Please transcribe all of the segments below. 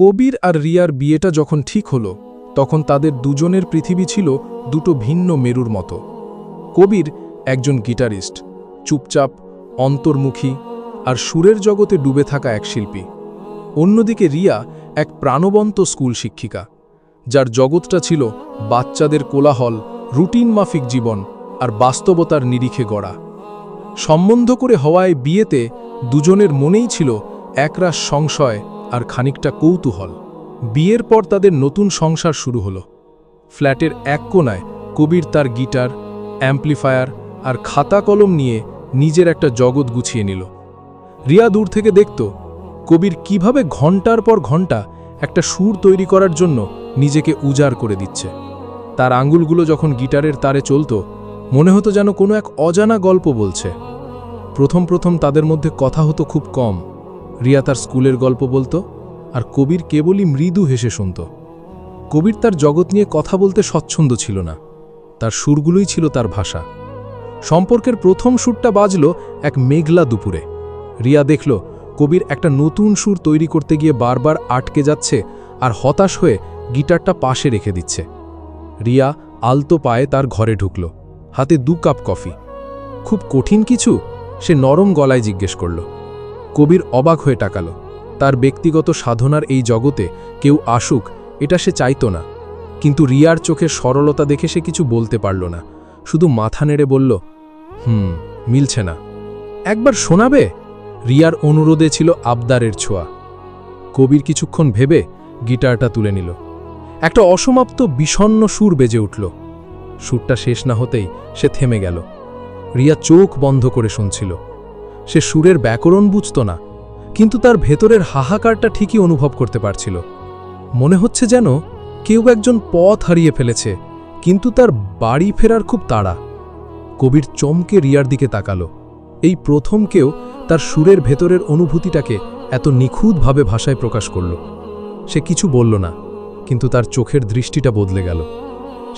কবির আর রিয়ার বিয়েটা যখন ঠিক হলো, তখন তাদের দুজনের পৃথিবী ছিল দুটো ভিন্ন মেরুর মতো। কবির একজন গিটারিস্ট, চুপচাপ, অন্তর্মুখী আর সুরের জগতে ডুবে থাকা এক শিল্পী। অন্যদিকে রিয়া এক প্রাণবন্ত স্কুল শিক্ষিকা, যার জগৎটা ছিল বাচ্চাদের কোলাহল, রুটিন মাফিক জীবন আর বাস্তবতার নিরিখে গড়া। সম্বন্ধ করে হওয়ায় বিয়েতে দুজনের মনেই ছিল একরাশ সংশয় আর খানিকটা কৌতূহল। বিয়ের পর তাদের নতুন সংসার শুরু হলো। ফ্ল্যাটের এক কোনায় কবির তার গিটার, অ্যাম্প্লিফায়ার আর খাতা কলম নিয়ে নিজের একটা জগৎ গুছিয়ে নিল। রিয়া দূর থেকে দেখত, কবির কীভাবে ঘণ্টার পর ঘণ্টা একটা সুর তৈরি করার জন্য নিজেকে উজাড় করে দিচ্ছে। তার আঙ্গুলগুলো যখন গিটারের তারে চলত, মনে হতো যেন কোনো এক অজানা গল্প বলছে। প্রথম প্রথম তাদের মধ্যে কথা হতো খুব কম। রিয়া তার স্কুলের গল্প বলতো আর কবির কেবলই মৃদু হেসে শুনত। কবির তার জগৎ নিয়ে কথা বলতে স্বচ্ছন্দ ছিল না। তার সুরগুলোই ছিল তার ভাষা। সম্পর্কের প্রথম সুরটা বাজল এক মেঘলা দুপুরে। রিয়া দেখল কবির একটা নতুন সুর তৈরি করতে গিয়ে বারবার আটকে যাচ্ছে আর হতাশ হয়ে গিটারটা পাশে রেখে দিচ্ছে। রিয়া আলতো পায়ে তার ঘরে ঢুকল। হাতে দু কাপ কফি। খুব কঠিন কিছু? সে নরম গলায় জিজ্ঞেস করল। কবির অবাক হয়ে টাকাল তার ব্যক্তিগত সাধনার এই জগতে কেউ আসুক, এটা সে চাইত না। কিন্তু রিয়ার চোখের সরলতা দেখে সে কিছু বলতে পারল না। শুধু মাথা নেড়ে বলল, হুম, মিলছে না। একবার শোনাবে? রিয়ার অনুরোধে ছিল আবদারের ছোঁয়া। কবির কিছুক্ষণ ভেবে গিটারটা তুলে নিল। একটা অসমাপ্ত বিষণ্ন সুর বেজে উঠল। সুরটা শেষ না হতেই সে থেমে গেল। রিয়া চোখ বন্ধ করে শুনছিল। সে সুরের ব্যাকরণ বুঝত না, কিন্তু তার ভেতরের হাহাকারটা ঠিকই অনুভব করতে পারছিল। মনে হচ্ছে যেন কেউ একজন পথ হারিয়ে ফেলেছে, কিন্তু তার বাড়ি ফেরার খুব তাড়া। কবির চমকে রিয়ার দিকে তাকালো। এই প্রথম কেউ তার সুরের ভেতরের অনুভূতিটাকে এত নিখুঁতভাবে ভাষায় প্রকাশ করল। সে কিছু বলল না, কিন্তু তার চোখের দৃষ্টিটা বদলে গেল।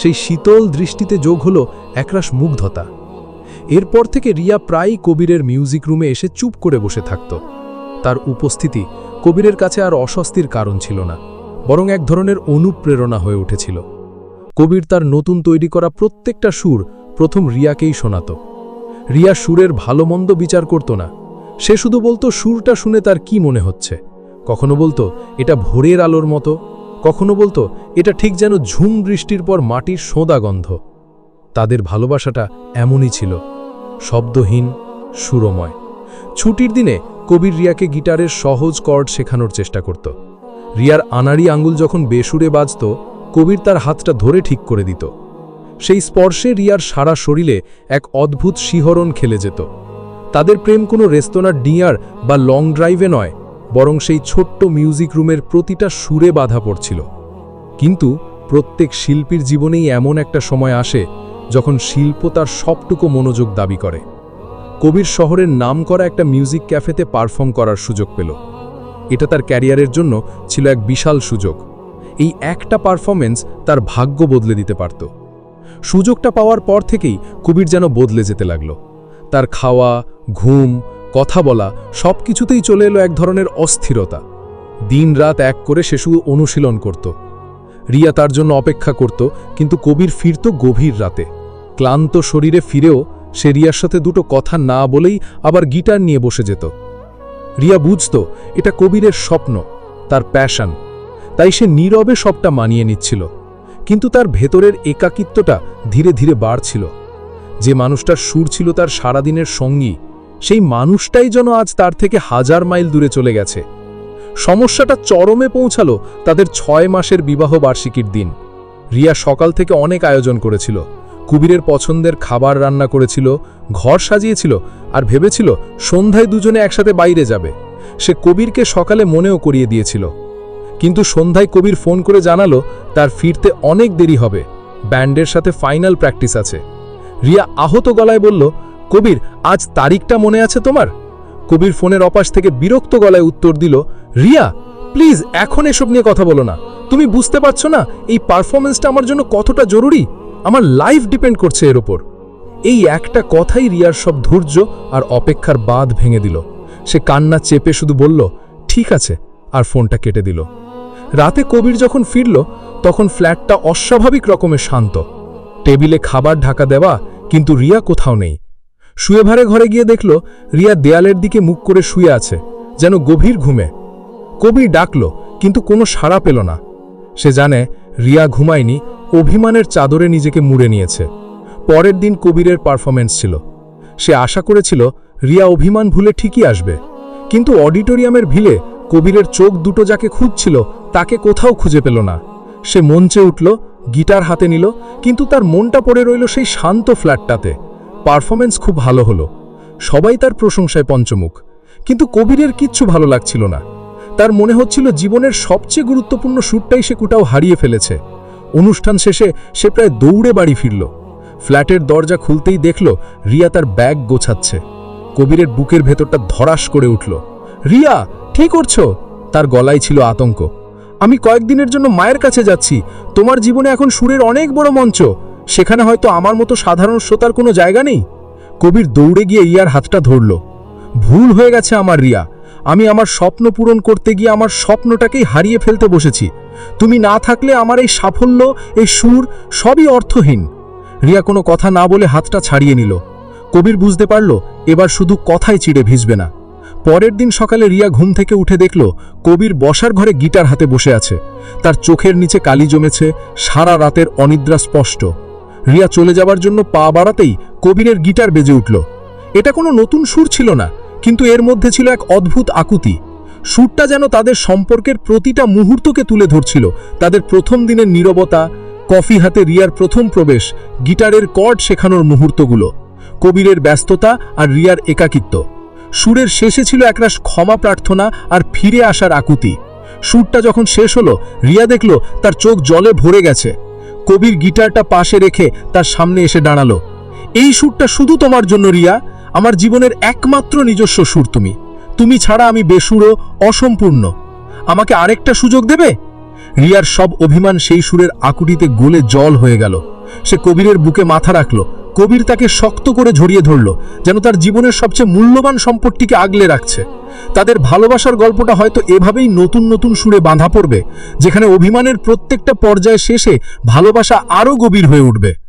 সেই শীতল দৃষ্টিতে যোগ হল একরাশ মুগ্ধতা। এরপর থেকে রিয়া প্রায়ই কবিরের মিউজিক রুমে এসে চুপ করে বসে থাকত। তার উপস্থিতি কবিরের কাছে আর অস্বস্তির কারণ ছিল না, বরং এক ধরনের অনুপ্রেরণা হয়ে উঠেছিল। কবির তার নতুন তৈরি করা প্রত্যেকটা সুর প্রথম রিয়াকেই শোনাত। রিয়া সুরের ভালো মন্দ বিচার করত না, সে শুধু বলতো, সুরটা শুনে তার কি মনে হচ্ছে? কখনো বলতো, এটা ভোরের আলোর মতো। কখনো বলতো, এটা ঠিক যেন ঝুম বৃষ্টির পর মাটির সোঁদা গন্ধ। তাদের ভালোবাসাটা এমনই ছিল। শব্দহীন, সুরময়। ছুটির দিনে কবির রিয়াকে গিটারের সহজ কর্ড শেখানোর চেষ্টা করত। রিয়ার আনাড়ি আঙ্গুল যখন বেসুরে বাজত, কবির তার হাতটা ধরে ঠিক করে দিত। সেই স্পর্শে রিয়ার সারা শরীরে এক অদ্ভুত শিহরণ খেলে যেত। তাদের প্রেম কোনো রেস্তোরাঁর ডিয়ার বা লং ড্রাইভে নয়, বরং সেই ছোট্ট মিউজিক রুমের প্রতিটা সুরে বাধা পড়ছিল। কিন্তু প্রত্যেক শিল্পীর জীবনেই এমন একটা সময় আসে যখন শিল্প তার সবটুকু মনোযোগ দাবি করে। কবির শহরের নাম করা একটা মিউজিক ক্যাফেতে পারফর্ম করার সুযোগ পেল। এটা তার ক্যারিয়ারের জন্য ছিল এক বিশাল সুযোগ। এই একটা পারফরমেন্স তার ভাগ্য বদলে দিতে পারত। সুযোগটা পাওয়ার পর থেকেই কবির যেন বদলে যেতে লাগল। তার খাওয়া, ঘুম, কথা বলা সব কিছুতেই চলে এলো এক ধরনের অস্থিরতা। দিন রাত এক করে সে শুধু অনুশীলন করত। রিয়া তার জন্য অপেক্ষা করত, কিন্তু কবির ফিরত গভীর রাতে। ক্লান্ত শরীরে ফিরেও সে রিয়ার সাথে দুটো কথা না বলেই আবার গিটার নিয়ে বসে যেত। রিয়া বুঝত, এটা কবিরের স্বপ্ন, তার প্যাশন। তাই সে নীরবে সবটা মানিয়ে নিচ্ছিল। কিন্তু তার ভেতরের একাকিত্বটা ধীরে ধীরে বাড়ছিল। যে মানুষটার সুর ছিল তার সারাদিনের সঙ্গী, সেই মানুষটাই যেন আজ তার থেকে হাজার মাইল দূরে চলে গেছে। সমস্যাটা চরমে পৌঁছালো তাদের ছয় মাসের বিবাহ বার্ষিকীর দিন। রিয়া সকাল থেকে অনেক আয়োজন করেছিল। কুবিরের পছন্দের খাবার রান্না করেছিল, ঘর সাজিয়েছিল আর ভেবেছিল সন্ধ্যায় দুজনে একসাথে বাইরে যাবে। সে কবিরকে সকালে মনেও করিয়ে দিয়েছিল। কিন্তু সন্ধ্যায় কবির ফোন করে জানালো, তার ফিরতে অনেক দেরি হবে। ব্যান্ডের সাথে ফাইনাল প্র্যাকটিস আছে। রিয়া আহত গলায় বলল, কবির, আজ তারিখটা মনে আছে তোমার? কবির ফোনের অপাশ থেকে বিরক্ত গলায় উত্তর দিল রিয়া, প্লিজ এখন এসব নিয়ে কথা বলো না। তুমি বুঝতে পারছ না এই পারফরমেন্সটা আমার জন্য কতটা জরুরি? আমার লাইফ ডিপেন্ড করছে এর ওপর এই একটা কথাই রিয়ার সব ধৈর্য আর অপেক্ষার বাঁধ ভেঙে দিল। সে কান্না চেপে শুধু বলল, ঠিক আছে, আর ফোনটা কেটে দিল। রাতে কবির যখন ফিরল, তখন ফ্ল্যাটটা অস্বাভাবিক রকমের শান্ত। টেবিলে খাবার ঢাকা দেওয়া, কিন্তু রিয়া কোথাও নেই। শুয়ে ভারে ঘরে গিয়ে দেখল, রিয়া দেয়ালের দিকে মুখ করে শুয়ে আছে, যেন গভীর ঘুমে। কবির ডাকল, কিন্তু কোনো সাড়া পেল না। সে জানে রিয়া ঘুমায়নি, অভিমানের চাদরে নিজেকে মুড়ে নিয়েছে। পরের দিন কবিরের পারফরমেন্স ছিল। সে আশা করেছিল রিয়া অভিমান ভুলে ঠিকই আসবে। কিন্তু অডিটোরিয়ামের ভিলে কবিরের চোখ দুটো যাকে খুঁজছিল, তাকে কোথাও খুঁজে পেল না। সে মঞ্চে উঠল, গিটার হাতে নিল, কিন্তু তার মনটা পড়ে রইল সেই শান্ত ফ্ল্যাটটাতে। পারফরমেন্স খুব ভালো হলো। সবাই তার প্রশংসায় পঞ্চমুখ। কিন্তু কবিরের কিচ্ছু ভালো লাগছিল না। তার মনে হচ্ছিল জীবনের সবচেয়ে গুরুত্বপূর্ণ সুরটাই সে কোটাও হারিয়ে ফেলেছে। অনুষ্ঠান শেষে সে প্রায় দৌড়ে বাড়ি ফিরল। ফ্ল্যাটের দরজা খুলতেই দেখল রিয়া তার ব্যাগ গোছাচ্ছে। কবিরের বুকের ভেতরটা ধরাস করে উঠল। রিয়া ঠিক করছ? তার গলায় ছিল আতঙ্ক। আমি কয়েকদিনের জন্য মায়ের কাছে যাচ্ছি। তোমার জীবনে এখন সুরের অনেক বড় মঞ্চ। সেখানে হয়তো আমার মতো সাধারণ শ্রোতার কোনো জায়গা নেই? কবির দৌড়ে গিয়ে রিয়ার হাতটা ধরল। ভুল হয়ে গেছে আমার রিয়া। আমি আমার স্বপ্ন পূরণ করতে গিয়ে আমার স্বপ্নটাকেই হারিয়ে ফেলতে বসেছি। তুমি না থাকলে আমার এই সাফল্য, এই সুর সবই অর্থহীন। রিয়া কোনো কথা না বলে হাতটা ছাড়িয়ে নিল। কবির বুঝতে পারল, এবার শুধু কথাই চিড়ে ভিজবে না। পরের দিন সকালে রিয়া ঘুম থেকে উঠে দেখল, কবির বসার ঘরে গিটার হাতে বসে আছে। তার চোখের নিচে কালি জমেছে, সারা রাতের অনিদ্রা স্পষ্ট। রিয়া চলে যাবার জন্য পা বাড়াতেই কবিরের গিটার বেজে উঠল। এটা কোনো নতুন সুর ছিল না। কিন্তু এর মধ্যে ছিল এক অদ্ভুত আকুতি। সুরটা যেন তাদের সম্পর্কের প্রতিটা মুহূর্তকে তুলে ধরছিল। তাদের প্রথম দিনের নীরবতা, কফি হাতে রিয়ার প্রথম প্রবেশ, গিটারের কর্ড শেখানোর মুহূর্তগুলো, কবিরের ব্যস্ততা আর রিয়ার একাকিত্ব। সুরের শেষে ছিল একরাশ ক্ষমা প্রার্থনা আর ফিরে আসার আকুতি। সুরটা যখন শেষ হলো, রিয়া দেখল তার চোখ জলে ভরে গেছে। কবির গিটারটা পাশে রেখে তার সামনে এসে দাঁড়াল। এই সুরটা শুধু তোমার জন্য, রিয়া? আমার জীবনের একমাত্র নিজস্ব সুর তুমি। তুমি ছাড়া আমি বেসুরো অসম্পূর্ণ। আমাকে আরেকটা সুযোগ দেবে? রিয়ার সব অভিমান সেই সুরের আকুটিতে গলে জল হয়ে গেল। সে কবিরের বুকে মাথা রাখল। কবির তাকে শক্ত করে ঝরিয়ে ধরল, যেন তার জীবনের সবচেয়ে মূল্যবান সম্পদটিকে আগলে রাখছে। তাদের ভালোবাসার গল্পটা হয়তো এভাবেই নতুন নতুন সুরে বাঁধা পড়বে, যেখানে অভিমানের প্রত্যেকটা পর্যায় শেষে ভালোবাসা আরও গভীর হয়ে উঠবে।